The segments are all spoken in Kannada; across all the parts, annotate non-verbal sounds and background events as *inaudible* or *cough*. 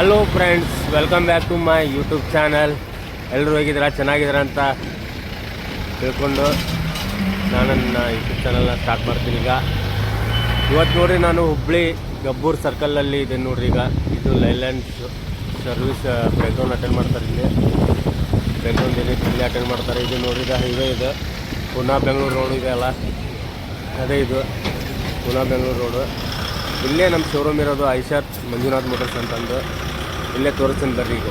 Hello friends welcome back to my YouTube channel ಎಲ್ಲರೂ ಹೇಗಿದ್ದೀರಾ? ಚೆನ್ನಾಗಿದ್ದೀರಾ ಅಂತ ತಿಳ್ಕೊಂಡು ನಾನು ನನ್ನ ಯೂಟ್ಯೂಬ್ ಚಾನಲ್ನ ಸ್ಟಾರ್ಟ್ ಮಾಡ್ತೀನಿ ಈಗ. ಇವತ್ತು ನೋಡಿ ನಾನು ಹುಬ್ಬಳ್ಳಿ ಗಬ್ಬೂರ್ ಸರ್ಕಲಲ್ಲಿ ಇದ್ದೀನಿ ನೋಡ್ರಿ ಈಗ. ಇದು ಲೈಲ್ಯಾಂಡ್ ಸರ್ವಿಸ್ ಬ್ರೇಕ್ಡೌನ್ ಅಟೆಂಡ್ ಮಾಡ್ತಾರೆ ಇಲ್ಲಿ. ಬ್ರೇಕ್ಡೌನ್ ಏನಿತ್ತು ಇಲ್ಲಿ ಅಟೆಂಡ್ ಮಾಡ್ತಾರೆ. ಇದು ನೋಡ್ರಿ ಈಗ ಹೈವೇ ಇದು. ಪುನಾ ಬೆಂಗಳೂರು ರೋಡ್ ಇದೆ ಅಲ್ಲ. ಅದೇ ಇದು. ಪುನಾ ಬೆಂಗಳೂರು ರೋಡು ಇಲ್ಲೇ ನಮ್ಮ ಶೋರೂಮ್ ಇರೋದು ಐಶಾತ್ ಮಂಜುನಾಥ್ ಮೋಟರ್ಸ್ ಅಂತಂದು. ಇಲ್ಲೇ ತೋರಿಸ್ತೀನಿ ಬರ್ರಿ ಈಗ.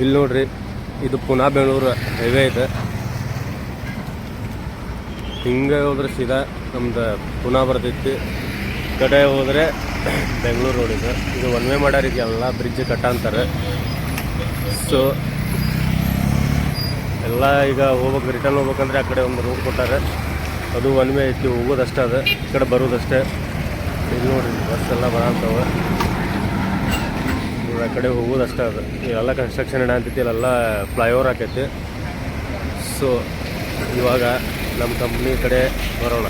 ಇಲ್ಲಿ ನೋಡ್ರಿ, ಇದು ಪುನಃ ಬೆಂಗಳೂರು ಹೈವೇ ಇದೆ. ಹಿಂಗೆ ಹೋದ್ರೆ ಸೀದಾ ನಮ್ದು ಪುನಃ ಬರ್ತೈತಿ. ಕಡೆ ಹೋದರೆ ಬೆಂಗಳೂರು ರೋಡ್ ಇದೆ. ಇದು ಒನ್ ವೇ ಮಾಡ್ಯಾರ ಇದೆ ಎಲ್ಲ ಬ್ರಿಡ್ಜ್ ಕಟ್ಟ ಅಂತಾರೆ. ಸೊ ಎಲ್ಲ ಈಗ ಹೋಗ್ಬೇಕು ರಿಟರ್ನ್ ಹೋಗ್ಬೇಕಂದ್ರೆ ಆ ಕಡೆ ಒಂದು ರೋಡ್ ಕೊಟ್ಟಾರೆ. ಅದು ಒನ್ ವೇ ಐತಿ, ಹೋಗೋದಷ್ಟೇ ಅದು. ಈ ಕಡೆ ಬರೋದಷ್ಟೇ. ಇಲ್ಲಿ ನೋಡ್ರಿ ಬಸ್ ಎಲ್ಲ ಬರಂತವೆ. ಆ ಕಡೆ ಹೋಗೋದಷ್ಟೇ ಅದು. ಇಲ್ಲೆಲ್ಲ ಕನ್ಸ್ಟ್ರಕ್ಷನ್ ಇಡಂತೈತಿ ಇಲ್ಲೆಲ್ಲ ಫ್ಲೈಓವರ್ ಆಕೈತಿ. ಸೊ ಇವಾಗ ನಮ್ಮ ಕಂಪ್ನಿ ಕಡೆ ಬರೋಣ.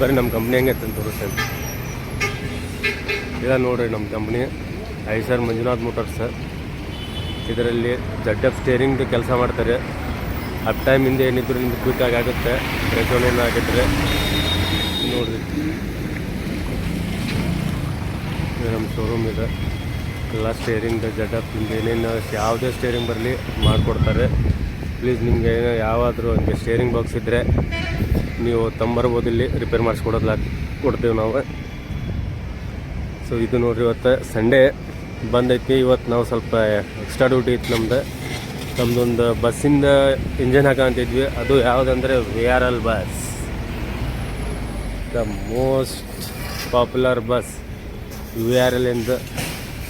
ಬರೀ ನಮ್ಮ ಕಂಪ್ನಿ ಹೆಂಗೈತೆ ಅಂತ ತೋರಿಸ್ತೇನೆ ಇಲ್ಲ ನೋಡಿರಿ ನಮ್ಮ ಕಂಪ್ನಿ ಐಸರ್ ಮಂಜುನಾಥ್ ಮೋಟರ್ಸ್ ಇದರಲ್ಲಿ ಜಡ್ ಎಫ್ ಸ್ಟೇರಿಂಗ್ದು ಕೆಲಸ ಮಾಡ್ತಾರೆ. ಅಪ್ ಟೈಮ್ ಹಿಂದೆ ಏನಿದ್ರು ನಿಮ್ಗೆ ಕ್ವಿಕ್ ಆಗಿ ಆಗುತ್ತೆ ಬ್ರೇಕ್ ಡೌನ್ ಏನು ಆಗಿದ್ರೆ ನೋಡ್ರಿ ಇದು ನಮ್ಮ ಶೋರೂಮ್ ಇದೆ. ಎಲ್ಲ ಸ್ಟೇರಿಂಗ್ ಜಡ್ ಎಫ್ ನಿಮ್ಗೆ ಏನೇನು ಯಾವುದೇ ಸ್ಟೇರಿಂಗ್ ಬರಲಿ ಮಾಡಿಕೊಡ್ತಾರೆ. ಪ್ಲೀಸ್ ನಿಮಗೆ ಏನೋ ಯಾವಾದರೂ ಹಂಗೆ ಸ್ಟೇರಿಂಗ್ ಬಾಕ್ಸ್ ಇದ್ದರೆ ನೀವು ತಂಬರ್ಬೋದು ಇಲ್ಲಿ ರಿಪೇರ್ ಮಾಡಿಸ್ಕೊಡೋದಿಲ್ಲ ಕೊಡ್ತೀವಿ ನಾವು. ಸೊ ಇದು ನೋಡ್ರಿ ಇವತ್ತು ಸಂಡೇ ಬಂದೈತಿ, ಇವತ್ತು ನಾವು ಸ್ವಲ್ಪ ಎಕ್ಸ್ಟ್ರಾ ಡ್ಯೂಟಿ ಇತ್ತು ನಮ್ದು. ನಮ್ಮದೊಂದು ಬಸ್ಸಿಂದ ಇಂಜನ್ ಹಾಕಂತಿದ್ವಿ. ಅದು ಯಾವುದಂದರೆ V R L bus the most popular bus V R L ಇಂದ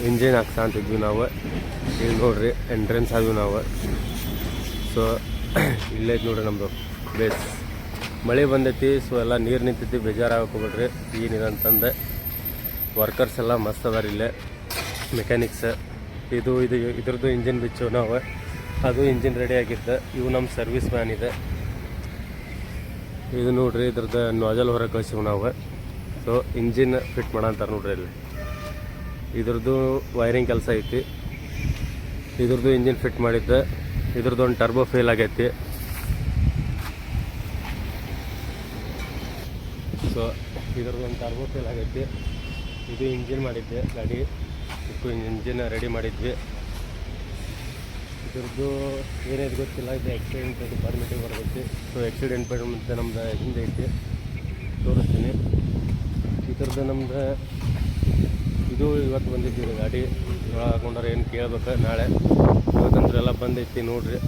ಇಂಜಿನ್ ಹಾಕ್ಸಂತಿದ್ವಿ ನಾವು. ಇಲ್ಲಿ ನೋಡ್ರಿ ಎಂಟ್ರೆನ್ಸ್ ಆದ್ವಿ ನಾವು. ಸೊ *clears throat* ಇಲ್ಲೇ ನೋಡ್ರಿ ನಮ್ಮದು ಬೇಸ್ ಮಳೆ ಬಂದೈತಿ ಸೊ ಎಲ್ಲ ನೀರು ನಿಂತೈತಿ ಬೇಜಾರಾಗಕ್ಕೆ ಹೋಗ್ಬೇಡ್ರಿ. ಏನಿದೆ ಅಂತಂದೆ ವರ್ಕರ್ಸ್ ಎಲ್ಲ ಮಸ್ತ್ ಅದಾರ ಇಲ್ಲೇ. ಮೆಕ್ಯಾನಿಕ್ಸ್ ಇದು ಇದು, ಇದ್ರದ್ದು ಇಂಜಿನ್ ಬಿಚ್ಚು ನಾವು. ಅದು ಇಂಜಿನ್ ರೆಡಿ ಆಗಿತ್ತು ಇವು ನಮ್ಮ ಸರ್ವಿಸ್ ಮ್ಯಾನ್ ಇದೆ. ಇದು ನೋಡ್ರಿ, ಇದ್ರದ್ದು ನಾಜಲ್ ಹೊರಗೆ ಕಳ್ಸಿವು ನಾವು. ಸೊ ಇಂಜಿನ್ ಫಿಟ್ ಮಾಡಂತಾರೆ ನೋಡ್ರಿ ಇಲ್ಲಿ. ಇದ್ರದ್ದು ವೈರಿಂಗ್ ಕೆಲಸ ಐತಿ. ಇದ್ರದ್ದು ಇಂಜಿನ್ ಫಿಟ್ ಮಾಡಿದ್ದೆ. ಇದ್ರದ್ದು ಒಂದು ಟರ್ಬೋ ಫೇಲ್ ಆಗೈತಿ. ಸೊ ಇದ್ರದ್ದು ಒಂದು ಟರ್ಬೋ ಫೇಲ್ ಆಗೈತಿ. ಇದು ಇಂಜಿನ್ ಮಾಡಿದ್ದೆ, ಗಾಡಿ. ಇದಕ್ಕೂ ಇಂಜಿನ್ ರೆಡಿ ಮಾಡಿದ್ವಿ. ಇದ್ರದ್ದು ಏನೇನು ಗೊತ್ತಿಲ್ಲ, ಇದು ಆಕ್ಸಿಡೆಂಟ್ ಡಿಪಾರ್ಟ್ಮೆಂಟಿಗೆ ಬರ್ತೈತಿ. ಸೊ ಆಕ್ಸಿಡೆಂಟ್ ಪರ್ಮಿಟ್ ನಮ್ದು ಹಿಂದೆ ಐತಿ. ತೋರಿಸ್ತೀನಿ. ಇದ್ರದ್ದು ನಮ್ದು ಇದು ಇವತ್ತು ಬಂದಿದ್ದು ಇದು ಗಾಡಿ ಹಾಕೊಂಡ್ರೆ, ಏನು ಕೇಳ್ಬೇಕು ನಾಳೆ. ಇವತ್ತಂದ್ರೆ ಎಲ್ಲ ಬಂದೈತಿ ನೋಡ್ರಿ.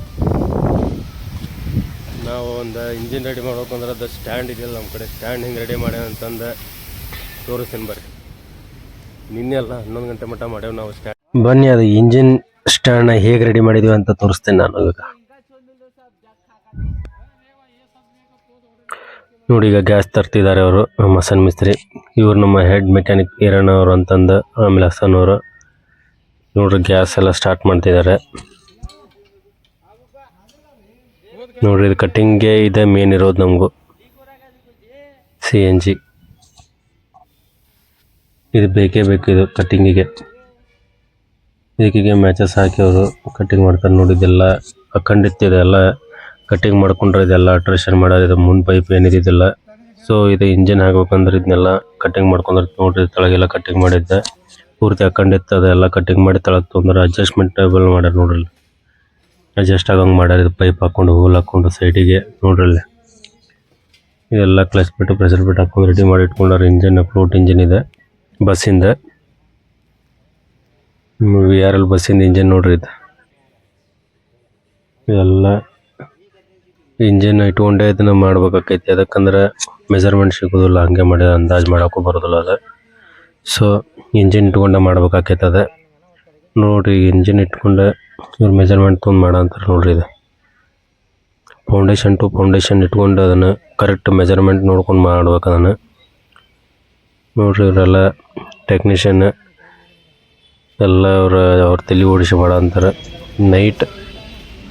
ನಾವು ಒಂದು ಇಂಜಿನ್ ರೆಡಿ ಮಾಡ್ಬೇಕಂದ್ರೆ ಅದು ಸ್ಟ್ಯಾಂಡ್ ಇದೆಯಲ್ಲ ನಮ್ಮ ಕಡೆ. ಸ್ಟ್ಯಾಂಡ್ ಹಿಂಗೆ ರೆಡಿ ಮಾಡ್ಯ ಅಂತಂದು ತೋರಿಸ್ತೀನಿ ಬರ್ರಿ. ನಿನ್ನೆ ಅಲ್ಲ, ಹನ್ನೊಂದು ಗಂಟೆ ಮಟ್ಟ ಮಾಡ್ಯಾವ ನಾವು ಸ್ಟ್ಯಾಂಡ್ ಬನ್ನಿ, ಅದು ಇಂಜಿನ್ ಸ್ಟ್ಯಾಂಡ್ನ ಹೇಗೆ ರೆಡಿ ಮಾಡಿದ್ವಿ ಅಂತ ತೋರಿಸ್ತೀನಿ ನಾನು ಈಗ. ನೋಡಿ ಈಗ ಗ್ಯಾಸ್ ತರ್ತಿದ್ದಾರೆ ಅವರು, ನಮ್ಮ ಹಸನ್ ಮಿಸ್ತ್ರಿ. ಇವರು ನಮ್ಮ ಹೆಡ್ ಮೆಕ್ಯಾನಿಕ್ ಈರಣ್ಣ ಅವರು ಅಂತಂದು, ಆಮೇಲೆ ಹಸನ್ ಅವರು. ನೋಡ್ರಿ ಗ್ಯಾಸ್ ಎಲ್ಲ ಸ್ಟಾರ್ಟ್ ಮಾಡ್ತಿದ್ದಾರೆ. ನೋಡ್ರಿ ಇದು ಕಟ್ಟಿಂಗ್ಗೆ ಇದೆ ಮೇನ್ ಇರೋದು ನಮಗೂ. ಸಿ ಎನ್ ಜಿ ಇದು ಬೇಕೇ ಬೇಕು ಇದು ಕಟ್ಟಿಂಗಿಗೆ ಬೇಕಿಗೆ ಮ್ಯಾಚಸ್ ಹಾಕಿ ಅವರು ಕಟ್ಟಿಂಗ್ ಮಾಡ್ತಾರೆ ಅಖಂಡಿತ್ತಿದೆ ಅಖಂಡಿತ ಇದೆಲ್ಲ ಕಟ್ಟಿಂಗ್ ಮಾಡ್ಕೊಂಡ್ರೆ ಇದೆಲ್ಲ ಅಲ್ಟ್ರೇಷನ್ ಮಾಡೋದು, ಇದು ಮುಂದ್ ಪೈಪ್ ಏನಿದಿಲ್ಲ ಸೊ ಇದು ಇಂಜಿನ್ ಹಾಕ್ಬೇಕಂದ್ರೆ ಇದನ್ನೆಲ್ಲ ಕಟಿಂಗ್ ಮಾಡ್ಕೊಂಡ್ರೆ ನೋಡ್ರಿ, ತಳಗೆಲ್ಲ ಕಟಿಂಗ್ ಮಾಡಿದ್ದೆ. ಪೂರ್ತಿ ಹಾಕೊಂಡಿತ್ತು ಅದೆಲ್ಲ ಕಟಿಂಗ್ ಮಾಡಿ ತಳ ತೊಂದ್ರೆ ಅಡ್ಜಸ್ಟ್ಮೆಂಟ್ ಟೇಬಲ್ ಮಾಡ್ಯಾರ ನೋಡ್ರಿ. ಅಡ್ಜಸ್ಟ್ ಆಗಂಗೆ ಮಾಡ್ಯಾರ, ಇದು ಪೈಪ್ ಹಾಕೊಂಡು ಹೂಲ್ ಹಾಕೊಂಡು ಸೈಡಿಗೆ ನೋಡ್ರಿ. ಇದೆಲ್ಲ ಕ್ಲಚ್ ಬಿಟ್ಟು ಪ್ರೆಸರ್ ಬಿಟ್ಟು ಹಾಕೊಂಡು ರೆಡಿ ಮಾಡಿ ಇಟ್ಕೊಂಡಾರ ಇಂಜಿನ್ ಫ್ಲೋಟ್ ಇಂಜಿನ್ ಇದೆ ಬಸ್ಸಿಂದ ವಿ ಆರ್ ಎಲ್ ಬಸ್ಸಿಂದ ಇಂಜಿನ್ ನೋಡ್ರಿ ಇದು. ಇದೆಲ್ಲ ಇಂಜಿನ್ ಇಟ್ಕೊಂಡೇ ಇದನ್ನ ಮಾಡ್ಬೇಕಾಕೈತಿ. ಅದಕ್ಕಂದ್ರೆ ಮೆಜರ್ಮೆಂಟ್ ಸಿಗೋದಿಲ್ಲ. ಹಂಗೆ ಮಾಡಿ ಅಂದಾಜು ಮಾಡೋಕ್ಕೂ ಬರೋದಿಲ್ಲ ಅದು. ಸೊ ಇಂಜಿನ್ ಇಟ್ಕೊಂಡೆ ಮಾಡ್ಬೇಕಾಕೈತೆ ಅದ. ನೋಡ್ರಿ ಇಂಜಿನ್ ಇಟ್ಕೊಂಡೆ ಇವ್ರು ಮೆಜರ್ಮೆಂಟ್ ತೊಗೊಂಡು ಮಾಡೋ ಅಂತಾರೆ ನೋಡ್ರಿ ಇದು. ಫೌಂಡೇಶನ್ ಟು ಫೌಂಡೇಶನ್ ಇಟ್ಕೊಂಡು ಅದನ್ನು ಕರೆಕ್ಟ್ ಮೆಜರ್ಮೆಂಟ್ ನೋಡ್ಕೊಂಡು ಮಾಡ್ಬೇಕು ಅದನ್ನು. ನೋಡ್ರಿ ಇವರೆಲ್ಲ ಟೆಕ್ನಿಷಿಯನ್ ಎಲ್ಲ ಅವ್ರ ಅವ್ರ ತಲೆ ಓಡಿಸಿ ಮಾಡೋ ಅಂತಾರೆ. ನೈಟ್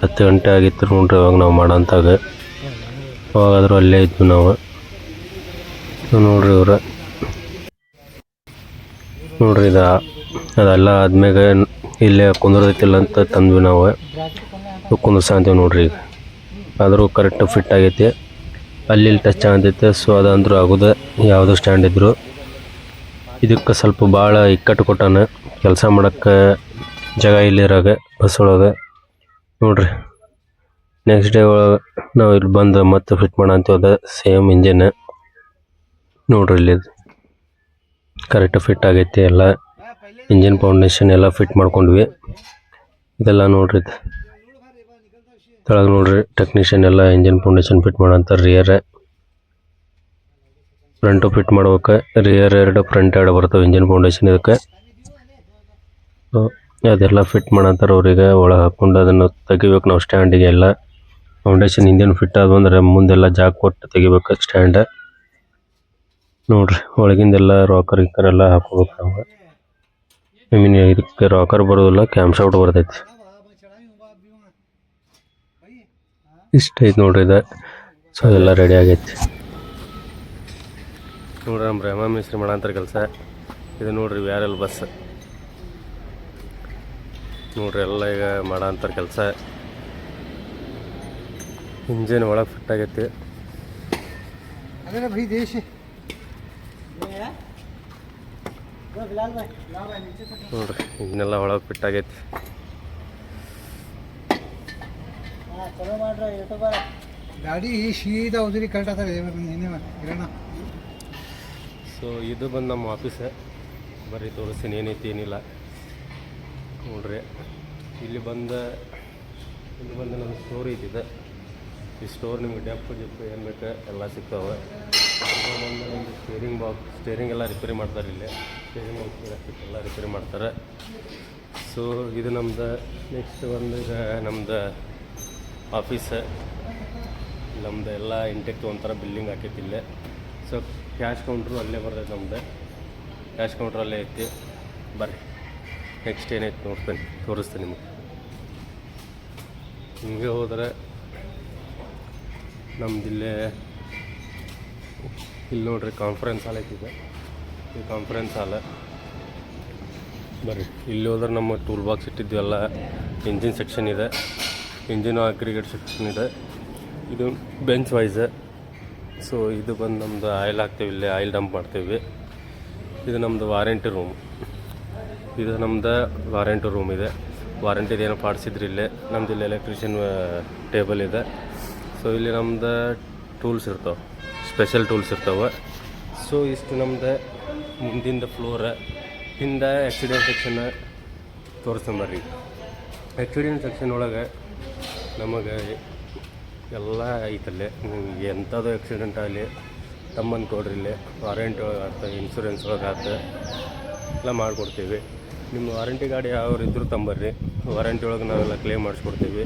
ಹತ್ತು ಗಂಟೆ ಆಗಿತ್ತು ನೋಡ್ರಿ ಅವಾಗ ನಾವು ಮಾಡೋಂತಾಗ. ಅವಾಗಾದರೂ ಅಲ್ಲೇ ಇದ್ವಿ ನಾವು. ನೋಡ್ರಿ ಇವ್ರ. ನೋಡ್ರಿ ಇದು ಅದೆಲ್ಲ ಆದ್ಮ್ಯಾಗ ಇಲ್ಲೇ ಕುಂದ್ರದೈತಿಲ್ಲ ಅಂತ ತಂದ್ವಿ ನಾವು. ಕುಂದ್ರಸಂತೀವಿ ನೋಡ್ರಿ ಈಗ. ಆದರೂ ಕರೆಕ್ಟ್ ಫಿಟ್ ಆಗೈತಿ. ಅಲ್ಲಿ ಟಚ್ ಆಗತೈತೆ ಸೊ ಅದಂದ್ರೂ ಆಗೋದು ಯಾವುದೋ ಸ್ಟ್ಯಾಂಡ್ ಇದ್ರು. ಇದಕ್ಕೆ ಸ್ವಲ್ಪ ಭಾಳ ಇಕ್ಕಟ್ಟು ಕೊಟ್ಟಾನ. ಕೆಲಸ ಮಾಡೋಕ್ಕೆ ಜಾಗ ಇಲ್ಲಿರಾಗ ಬಸ್ ಒಳಗೆ ನೋಡ್ರಿ. ನೆಕ್ಸ್ಟ್ ಡೇ ಒಳಗೆ ನಾವು ಇಲ್ಲಿ ಬಂದು ಮತ್ತೆ ಫಿಟ್ ಮಾಡೋ ಅಂತೀವದ ಸೇಮ್ ಇಂಜಿನ್ ನೋಡ್ರಿ ಇಲ್ಲಿ ಕರೆಕ್ಟ್ ಫಿಟ್ ಆಗೈತಿ ಎಲ್ಲ. ಇಂಜಿನ್ ಫೌಂಡೇಶನ್ ಎಲ್ಲ ಫಿಟ್ ಮಾಡ್ಕೊಂಡ್ವಿ. ಇದೆಲ್ಲ ನೋಡ್ರಿ. ಕೆಳಗೆ ನೋಡ್ರಿ ಟೆಕ್ನಿಷಿಯನ್ ಎಲ್ಲ ಇಂಜಿನ್ ಫೌಂಡೇಶನ್ ಫಿಟ್ ಮಾಡಂತ ರಿಯರ್ ಫ್ರಂಟು ಫಿಟ್ ಮಾಡ್ಬೇಕು. ರಿಯರ್ ಎರಡು ಫ್ರಂಟ್ ಎರಡು ಬರ್ತವೆ ಇಂಜಿನ್ ಫೌಂಡೇಶನ್ ಇದಕ್ಕೆ. ಅದೆಲ್ಲ ಫಿಟ್ ಮಾಡಂತಾರೆ ಅವ್ರಿಗೆ. ಒಳಗೆ ಹಾಕೊಂಡು ಅದನ್ನು ತೆಗಿಬೇಕು ನಾವು ಸ್ಟ್ಯಾಂಡಿಗೆ ಎಲ್ಲ. ಫೌಂಡೇಶನ್ ಹಿಂದೇನು ಫಿಟ್ ಆದವು ಅಂದ್ರೆ ಮುಂದೆಲ್ಲ ಜಾಗ ಕೊಟ್ಟು ತೆಗಿಬೇಕು ಸ್ಟ್ಯಾಂಡ್ ನೋಡ್ರಿ ಒಳಗಿಂದೆಲ್ಲ ರಾಕರ್ ಗಿಕ್ಕರ್ ಎಲ್ಲ ಹಾಕೋಬೇಕು ನಾವು. ಐ ಮೀನ್ ಇದಕ್ಕೆ ರಾಕರ್ ಬರೋದಿಲ್ಲ ಕ್ಯಾಮ್ ಶೌಟ್ ಬರ್ತೈತಿ. ಇಷ್ಟ ಐತಿ ನೋಡ್ರಿ ಇದು. ಸೊ ಎಲ್ಲ ರೆಡಿ ಆಗೈತಿ. ನೋಡ್ರಿ ನಮ್ಮ ರೇಮ ಮಿಸ್ತ್ರಿ ಕೆಲಸ. ಇದು ನೋಡ್ರಿ ವ್ಯಾರಲ್ ಬಸ್ ನೋಡ್ರಿ ಎಲ್ಲ ಈಗ ಮಾಡೋ ಕೆಲಸ. ಇಂಜಿನ್ ಒಳಗೆ ಫಿಟ್ ಆಗೈತಿ. ನೋಡ್ರಿ ಇಂಜಿನೆಲ್ಲ ಒಳಗೆ ಫಿಟ್ ಆಗೈತಿ. ಗಾಡಿ ಸೊ ಇದು ಬಂದು ನಮ್ಮ ಆಫೀಸ ಬರೀ ತೋರಿಸ್ತೀನಿ ಏನೈತಿ ಏನಿಲ್ಲ. ನೋಡ್ರಿ. ಇಲ್ಲಿ ಬಂದ, ಇಲ್ಲಿ ಬಂದು ನಮ್ಮ ಸ್ಟೋರ್ ಇದ್ದಿದೆ. ಈ ಸ್ಟೋರ್ ನಿಮ್ಗೆ ಡೆಪ್ ಜಿಪ್ ಏನು ಬೇಕು ಎಲ್ಲ ಸಿಗ್ತಾವೆ. ನಮ್ಮದು ಸ್ಟೇರಿಂಗ್ ಬಾಕ್ಸ್ ಸ್ಟೇರಿಂಗ್ ಎಲ್ಲ ರಿಪೇರಿ ಮಾಡ್ತಾರೆ ಇಲ್ಲಿ. ಸ್ಟೇರಿಂಗ್ ಬಾಕ್ಸ್ ಎಲ್ಲ ರಿಪೇರಿ ಮಾಡ್ತಾರೆ. ಸೊ ಇದು ನಮ್ದು ನೆಕ್ಸ್ಟ್ ಒಂದು ಈಗ ನಮ್ದು ಆಫೀಸ ನಮ್ದು ಎಲ್ಲ ಇಂಟೆಕ್ ಒಂಥರ ಬಿಲ್ಡಿಂಗ್ ಹಾಕೈತಿ ಇಲ್ಲೇ. ಸೊ ಕ್ಯಾಶ್ ಕೌಂಟ್ರು ಅಲ್ಲೇ ಬರ್ತೈತೆ ನಮ್ದು. ಕ್ಯಾಶ್ ಕೌಂಟ್ರ್ ಅಲ್ಲೇ ಐತಿ. ಬರ್ರಿ. ನೆಕ್ಸ್ಟ್ ಏನೈತಿ ನೋಡ್ತೇನೆ, ತೋರಿಸ್ತೀನಿ ನಿಮಗೆ. ಹಿಂಗೆ ಹೋದರೆ ನಮ್ದು ಇಲ್ಲೇ ಇಲ್ಲಿ ನೋಡ್ರಿ ಕಾನ್ಫರೆನ್ಸ್ ಹಾಲ್ ಐತಿದೆ ಈ ಕಾನ್ಫರೆನ್ಸ್ ಹಾಲ್ ಬರ್ರಿ, ಇಲ್ಲಿ ಹೋದ್ರೆ ನಮ್ಮ ಟೂಲ್ ಬಾಕ್ಸ್ ಇಟ್ಟಿದ್ದೆಲ್ಲ ಇಂಜಿನ್ ಸೆಕ್ಷನ್ ಇದೆ. ಇಂಜಿನ್ ಅಗ್ರಿಗೇಟ್ ಸೆಕ್ಷನ್ ಇದೆ. ಇದು ಬೆಂಚ್ ವೈಸ್ ಸೊ ಇದು ಬಂದು ನಮ್ಮದು ಆಯಿಲ್ ಹಾಕ್ತೀವಿ, ಇಲ್ಲಿ ಆಯಿಲ್ ಡಂಪ್ ಮಾಡ್ತೀವಿ. ಇದು ನಮ್ಮದು ವಾರಂಟಿ ರೂಮ್ ಇದು ನಮ್ದು ವಾರಂಟಿ ರೂಮ್ ಇದೆ. ವಾರಂಟಿದು ಏನೋ ಪಾಡಿಸಿದ್ರಿ ಇಲ್ಲೇ. ನಮ್ದು ಇಲ್ಲಿ ಎಲೆಕ್ಟ್ರಿಷಿಯನ್ ಟೇಬಲ್ ಇದೆ. ಸೊ ಇಲ್ಲಿ ನಮ್ದು ಟೂಲ್ಸ್ ಇರ್ತಾವೆ. ಸ್ಪೆಷಲ್ ಟೂಲ್ಸ್ ಇರ್ತಾವೆ. ಸೊ ಇಷ್ಟು ನಮ್ದು ಮುಂದಿಂದ ಫ್ಲೋರ ಹಿಂದೆ ಆಕ್ಸಿಡೆಂಟ್ ಸೆಕ್ಷನ್ ತೋರಿಸ್ಕೊಂಬರ್ರಿ ಆಕ್ಸಿಡೆಂಟ್ ಸೆಕ್ಷನ್ ಒಳಗೆ ನಮಗೆ ಎಲ್ಲ ಐತಲ್ಲೇ. ನಿಮ್ಗೆ ಎಂಥದ್ದು ಆಕ್ಸಿಡೆಂಟ್ ಆಗಲಿ ತಮ್ಮನ್ನು ಕೊಡ್ರಿ ಇಲ್ಲಿ. ವಾರಂಟಿ ಒಳಗೆ ಆಗ್ತದೆ ಇನ್ಶೂರೆನ್ಸ್ ಒಳಗೆ ಆಗ್ತದೆ ಎಲ್ಲ ಮಾಡಿಕೊಡ್ತೀವಿ. ನಿಮ್ಮ ವಾರಂಟಿ ಗಾಡಿ ಯಾವ್ರು ಇದ್ದರೂ ತಂಬರ್ರಿ. ವಾರಂಟಿ ಒಳಗೆ ನಾವೆಲ್ಲ ಕ್ಲೇಮ್ ಮಾಡಿಸ್ಕೊಡ್ತೀವಿ.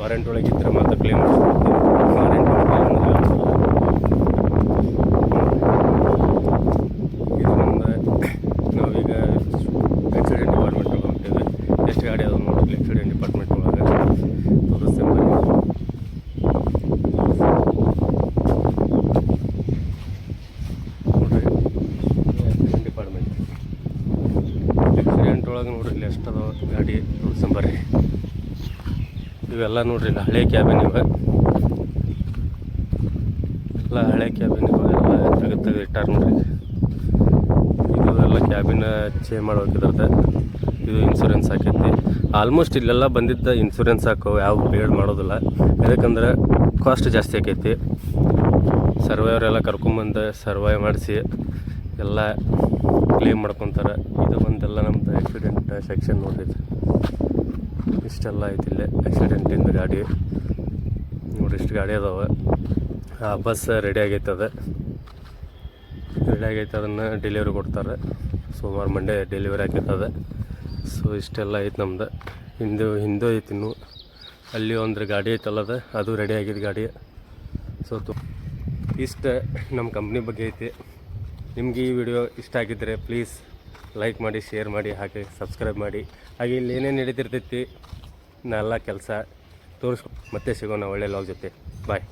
ವಾರಂಟಿ ಒಳಗೆ ಇದ್ರೆ ಮಾತ್ರ ಕ್ಲೇಮ್ ಮಾಡಿಸ್ಕೊಡ್ತೀವಿ. ವಾರಂಟಿ ಒಳಗೆ ಅಂದ್ರೆ ಆಗ್ತಲ್ಲ. ಇದು ನಮ್ದು ನಾವೀಗ ಆಕ್ಸಿಡೆಂಟ್ ಡಿಪಾರ್ಟ್ಮೆಂಟ್ ಹೊಂಟೇವೆ ಎಷ್ಟು ಗಾಡಿ ಅದಾವೆ ನೋಡ್ರಿ ಆಕ್ಸಿಡೆಂಟ್ ಡಿಪಾರ್ಟ್ಮೆಂಟ್ ಒಳಗೆ ತೋರಿಸ್ತೇನೆ ಬರ್ರಿ ನೋಡ್ರಿ ಆಕ್ಸಿಡೆಂಟ್ ಡಿಪಾರ್ಟ್ಮೆಂಟ್ ಆಕ್ಸಿಡೆಂಟ್ ಒಳಗೆ ನೋಡ್ರಿ ಇಲ್ಲಿ ಎಷ್ಟು ಅದಾವ ಗಾಡಿ ತೋರಿಸ್ಕೊಂಬರ್ರಿ ಇವೆಲ್ಲ ನೋಡ್ರಿ ಇಲ್ಲಿ ಹಳೆ ಕ್ಯಾಬಿನ್ ಇವೆ. ಎಲ್ಲ ಹಳೆ ಕ್ಯಾಬಿನ್ ಇವೆ, ಎಲ್ಲ ತೆಗೆದು ತೆಗೆದು ಇಟ್ಟಾರ ನೋಡ್ರಿ. ಇದು ಎಲ್ಲ ಕ್ಯಾಬಿನ್ ಚೇಂಜ್ ಮಾಡೋಕಿದ್ರದ ಇದು ಇನ್ಸೂರೆನ್ಸ್ ಹಾಕೈತಿ. ಆಲ್ಮೋಸ್ಟ್ ಇಲ್ಲೆಲ್ಲ ಬಂದಿದ್ದ ಇನ್ಸೂರೆನ್ಸ್ ಹಾಕೋ ಯಾವ ಬೇಡ ಮಾಡೋದಿಲ್ಲ. ಯಾಕಂದ್ರೆ ಕಾಸ್ಟ್ ಜಾಸ್ತಿ ಆಕೈತಿ. ಸರ್ವೈವರೆಲ್ಲ ಕರ್ಕೊಂಬಂದು ಸರ್ವೈವ್ ಮಾಡಿಸಿ, ಎಲ್ಲ ಕ್ಲೇಮ್ ಮಾಡ್ಕೊತಾರೆ. ಇದು ಬಂದೆಲ್ಲ ನಮ್ದು ಆಕ್ಸಿಡೆಂಟ್ ಸೆಕ್ಷನ್ ನೋಡಿದ್ದು ಇಷ್ಟೆಲ್ಲ ಐತಿ ಇಲ್ಲೇ. ಆ್ಯಕ್ಸಿಡೆಂಟಿಂದ ಗಾಡಿ. ನೋಡಿ, ಇಷ್ಟು ಗಾಡಿ ಅದಾವೆ. ಆ ಬಸ್ ರೆಡಿ ಆಗೈತೆ ಅದು ರೆಡಿ ಆಗೈತೆ, ಅದನ್ನು ಡೆಲಿವರಿ ಕೊಡ್ತಾರೆ. ಸೋಮವಾರ ಮಂಡೇ ಡೆಲಿವರಿ ಆಗೈತದೆ. ಸೊ ಇಷ್ಟೆಲ್ಲ ಐತೆ ನಮ್ದು. ಹಿಂದೆ, ಹಿಂದೂ ಐತಿ ಇನ್ನು. ಅಲ್ಲಿ ಒಂದು ಗಾಡಿ ಐತಲ್ಲದ ಅದು ಅದು ರೆಡಿ ಆಗಿದ್ದು ಗಾಡಿ. ಸೊ ತು ಇಷ್ಟು ನಮ್ಮ ಕಂಪ್ನಿ ಬಗ್ಗೆ ಐತಿ. ನಿಮ್ಗೆ ಈ ವಿಡಿಯೋ ಇಷ್ಟ ಆಗಿದ್ದರೆ ಪ್ಲೀಸ್ ಲೈಕ್ ಮಾಡಿ ಶೇರ್ ಮಾಡಿ, ಹಾಗೆ ಸಬ್ಸ್ಕ್ರೈಬ್ ಮಾಡಿ. ಹಾಗೆ ಇಲ್ಲಿ ಏನೇನು ನಡೀತಿರ್ತೈತಿ, ನಾ ಎಲ್ಲ ಕೆಲಸ ತೋರಿಸ್ಕೊ ಮತ್ತೆ ಸಿಗೋಣ ಒಳ್ಳೆ ಲಾಗ್ ಜೊತೆ. ಬಾಯ್